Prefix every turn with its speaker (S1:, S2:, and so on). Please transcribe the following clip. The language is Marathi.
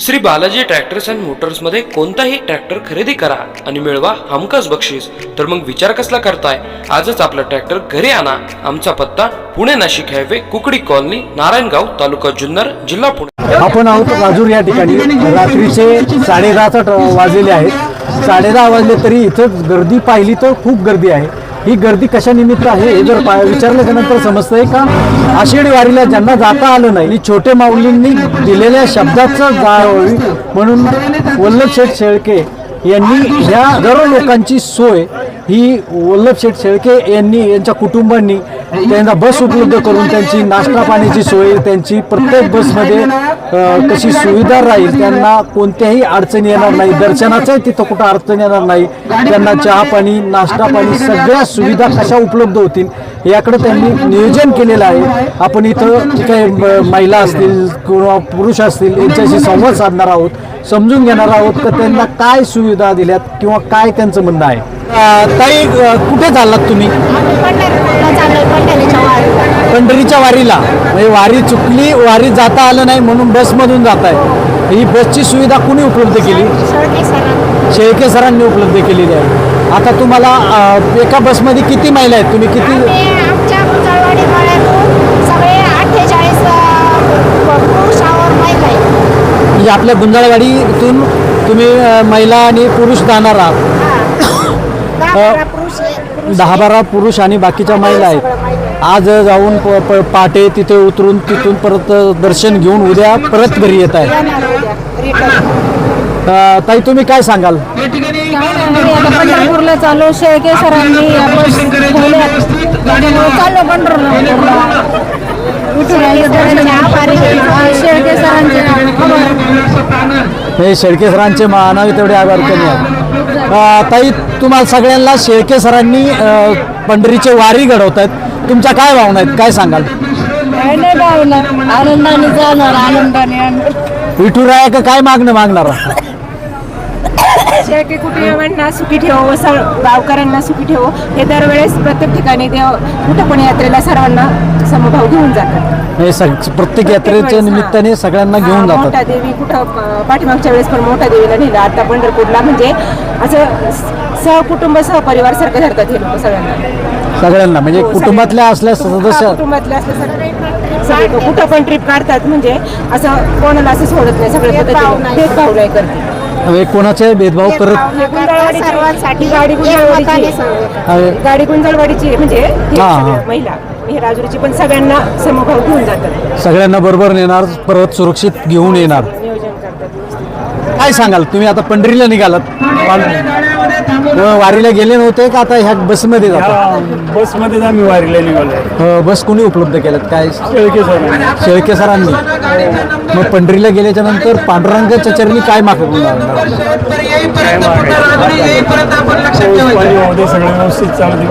S1: श्री बालाजी ट्रॅक्टर्स अँड मोटर्समध्ये कोणताही ट्रॅक्टर खरेदी करा आणि मिळवा हमखास बक्षीस. तर मग विचार कसला करताय? आजच आपला ट्रॅक्टर घरी आणा. आमचा पत्ता पुणे नाशिक हायवे कुकडी कॉलनी नारायणगाव तालुका जुन्नर जिल्हा पुणे.
S2: आपण आहोत राजूर या ठिकाणी. रात्रीचे साडेदहाचा वाजलेले आहेत. साडेदहा वाजले तरी इथं गर्दी पाहिली तर खूप गर्दी आहे. ही गर्दी कशा निमित्त आहे हे जर पा विचारल्याच्या नंतर समजतंय का? आषाढी वारीला ज्यांना जाता आलं नाही छोटे माऊलींनी दिलेल्या शब्दाचं जाळ होईल म्हणून वल्लभ शेठ शेळके यांनी ह्या सर्व लोकांची सोय ही वल्लभ शेठ शेळके यांनी यांच्या कुटुंबांनी त्यांना बस उपलब्ध करून त्यांची नाश्ता पाण्याची सोय त्यांची प्रत्येक बसमध्ये कशी सुविधा राहील त्यांना कोणत्याही अडचणी येणार नाही. दर्शनाचाही तिथं कुठं अडचण येणार नाही. त्यांना चहा पाणी नाश्ता पाणी सगळ्या सुविधा कशा उपलब्ध होतील याकडे त्यांनी नियोजन केलेलं आहे. आपण इथं काही म- महिला असतील किंवा पुरुष असतील यांच्याशी संवाद साधणार आहोत. समजून घेणार आहोत का त्यांना काय सुविधा दिल्यात किंवा काय त्यांचं म्हणणं आहे? ताई कुठे चाललात तुम्ही?
S3: पंढरीच्या वारीला.
S2: म्हणजे वारी चुकली वारी जाता आलं नाही म्हणून बसमधून जात आहे ही बसची सुविधा कुणी उपलब्ध केली?
S3: शेळके सरांनी
S2: उपलब्ध केलेली आहे. आता तुम्हाला एका बसमध्ये किती महिला आहेत? तुम्ही किती
S3: आम्ही आमच्या गुंजळवाडी मळ्यातून सगळे अठ्ठेचाळीस पुरुषावर महिला आहेत
S2: म्हणजे आपल्या गुंजाळवाडीतून तुम्ही महिला आणि पुरुष जाणार आहात.
S3: दहा बारा पुरुष आहेत. पुरुष
S2: आणि बाकीच्या महिला आहेत. आज जाऊन प- प- पहाटे तिथे उतरून तिथून परत दर्शन घेऊन उद्या परत घरी येत आहे. ताई तुम्ही काय सांगाल?
S3: पंढरपूरला चाललो शेळके सरांनी चाललो पंढरपूरला.
S2: हे शेळके सरांचे मानावे तेवढे आभार कमी आहे अ, ताई तुम्हाला सगळ्यांना शेळके सरांनी पंढरीचे वारी घडवत आहेत तुमच्या काय भावना आहेत? काय सांगाल?
S3: काय नाही भावना. आनंदाने जाणार आनंदाने
S2: विठुराया का काय मागणं मागणार?
S4: शेळके कुटुंबियांना सुखी ठेवो स गावकऱ्यांना सुखी ठेवो हे दरवेळेस प्रत्येक ठिकाणी देव कुठं पण यात्रेला सर्वांना समभाव घेऊन जातात.
S2: हे सग प्रत्येक यात्रेच्या निमित्ताने सगळ्यांना घेऊन
S4: हा,
S2: जातात.
S4: मोठा देवी कुठं अं, पाठीमागच्या वेळेस पण मोठा देवीला नेलं. आता पंढरपूरला म्हणजे असं स- सहकुटुंब सहपरिवार सारखं धरतात हे लोक सगळ्यांना.
S2: सगळ्यांना म्हणजे कुटुंबातल्या असल्या
S4: हा,
S2: सदस्य
S4: कुटुंबातले असले सगळे सगळे लोक कुठं पण ट्रिप काढतात म्हणजे असं कोणाला असं सोडत नाही सगळे पद्धतीने.
S3: नाही.
S4: भेदभाव नाही करते
S2: हे कोणाचे भेदभाव करत
S4: गुंजाळवाडीची-
S3: सर्वांसाठी
S4: गाडी गुंजाळवाडीची
S3: एकमताने
S4: आहे. गाडी गुंजाळवाडीची आहे, म्हणजे हे
S2: हा, हा.
S4: महिला. हे राजुरीची पण सगळ्यांना समभाव घेऊन जातात.
S2: सगळ्यांना बरोबर नेणार परत सुरक्षित घेऊन येणार.
S4: नियोजन करतात.
S2: काय सांगाल तुम्ही आता पंढरीला निघालात. व वारीला गेले नव्हते का आता ह्या बसमध्ये जाता?
S5: बसमध्येच आम्ही वारीला निघालोय
S2: अ, बस कोणी उपलब्ध केल्यात? काय?
S5: शेळके सर
S2: शेळके सरांनी मग पंढरीला गेल्याच्यानंतर पांडुरंगाच्या चरणी काय
S5: पाऊस पाणी होते सगळं व्यवस्थित चालू